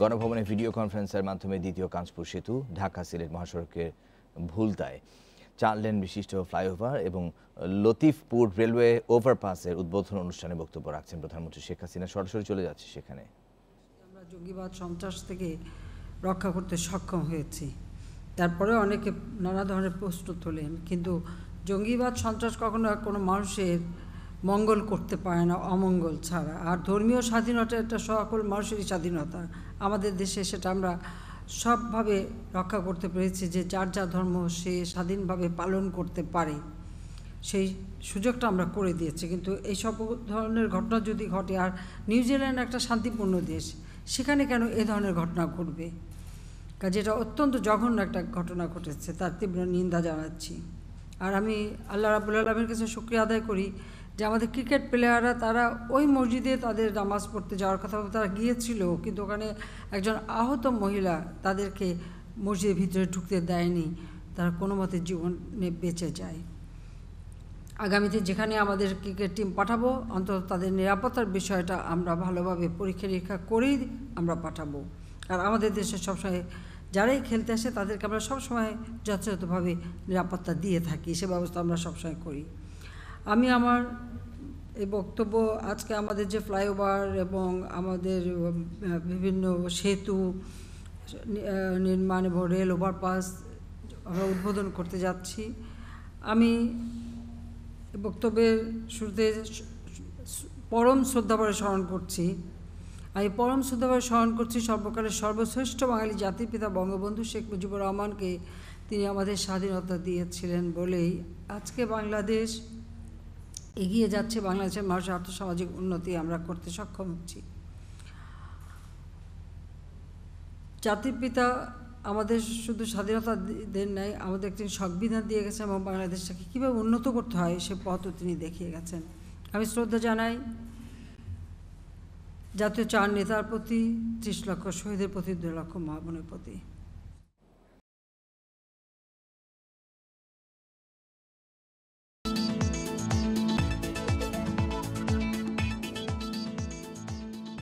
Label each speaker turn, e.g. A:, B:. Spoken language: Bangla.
A: গণভবনে ভিডিও কনফারেন্সের মাধ্যমে দ্বিতীয় কাঁচপুর সেতু ঢাকা সিলেট মহাসড়কের ভুলতায়। চার লেন বিশিষ্ট ফ্লাইওভার এবং লতিফপুর রেলওয়ে ওভারপাসের উদ্বোধন অনুষ্ঠানে বক্তব্য রাখছেন প্রধানমন্ত্রী শেখ হাসিনা। সরাসরি চলে যাচ্ছে সেখানে।
B: আমরা জঙ্গিবাদ সন্ত্রাস থেকে রক্ষা করতে সক্ষম হয়েছি। তারপরে অনেকে নানা ধরনের প্রশ্ন তোলেন, কিন্তু জঙ্গিবাদ সন্ত্রাস কখনো কোনো মানুষের মঙ্গল করতে পারে না, অমঙ্গল ছাড়া। আর ধর্মীয় স্বাধীনতা একটা সকল মানুষেরই স্বাধীনতা। আমাদের দেশে সেটা আমরা সবভাবে রক্ষা করতে পেরেছি যে যার যার ধর্ম সে স্বাধীনভাবে পালন করতে পারে। সেই সুযোগটা আমরা করে দিয়েছি। কিন্তু এই সব ধরনের ঘটনা যদি ঘটে, আর নিউজিল্যান্ড একটা শান্তিপূর্ণ দেশ, সেখানে কেন এ ধরনের ঘটনা ঘটবে? কাজে এটা অত্যন্ত জঘন্য একটা ঘটনা ঘটেছে, তার তীব্র নিন্দা জানাচ্ছি। আর আমি আল্লাহ রাবুল আলমের কাছে শুক্রিয়া আদায় করি যে আমাদের ক্রিকেট প্লেয়াররা, তারা ওই মসজিদে তাদের নামাজ পড়তে যাওয়ার কথা তারা গিয়েছিল, কিন্তু ওখানে একজন আহত মহিলা তাদেরকে মসজিদের ভিতরে ঢুকতে দেয়নি। তারা কোনো মতে জীবনে বেঁচে যায়। আগামীতে যেখানে আমাদের ক্রিকেট টিম পাঠাবো, অন্তত তাদের নিরাপত্তার বিষয়টা আমরা ভালোভাবে পরীক্ষা নিরীক্ষা করেই আমরা পাঠাবো। আর আমাদের দেশে সবসময় যারাই খেলতে আসে, তাদেরকে আমরা সবসময় যথাযথভাবে নিরাপত্তা দিয়ে থাকি। সে ব্যবস্থা আমরা সবসময় করি। আমি আমার এই বক্তব্য আজকে আমাদের যে ফ্লাইওভার এবং আমাদের বিভিন্ন সেতু নির্মাণ এবং রেল ওভারপাস আমরা উদ্বোধন করতে যাচ্ছি। আমি বক্তব্যের শুরুতে পরম শ্রদ্ধাভরে স্মরণ করছি। আমি পরম শ্রদ্ধাভরে স্মরণ করছি সর্বকালের সর্বশ্রেষ্ঠ বাঙালি জাতির পিতা বঙ্গবন্ধু শেখ মুজিবুর রহমানকে, তিনি আমাদের স্বাধীনতা দিয়েছিলেন বলেই। আজকে বাংলাদেশ এগিয়ে যাচ্ছে বাংলাদেশের মানুষের আর্থসামাজিক উন্নতি আমরা করতে সক্ষম হচ্ছি। জাতির পিতা আমাদের শুধু স্বাধীনতা দেন নাই, আমাদের একটি সংবিধান দিয়ে গেছেন এবং বাংলাদেশটাকে কীভাবে উন্নত করতে হয় সে পথও তিনি দেখিয়ে গেছেন। আমি শ্রদ্ধা জানাই, জাতীয় চার নেতার প্রতি ত্রিশ লক্ষ, শহীদের প্রতি দু লক্ষ মহাবনের প্রতি।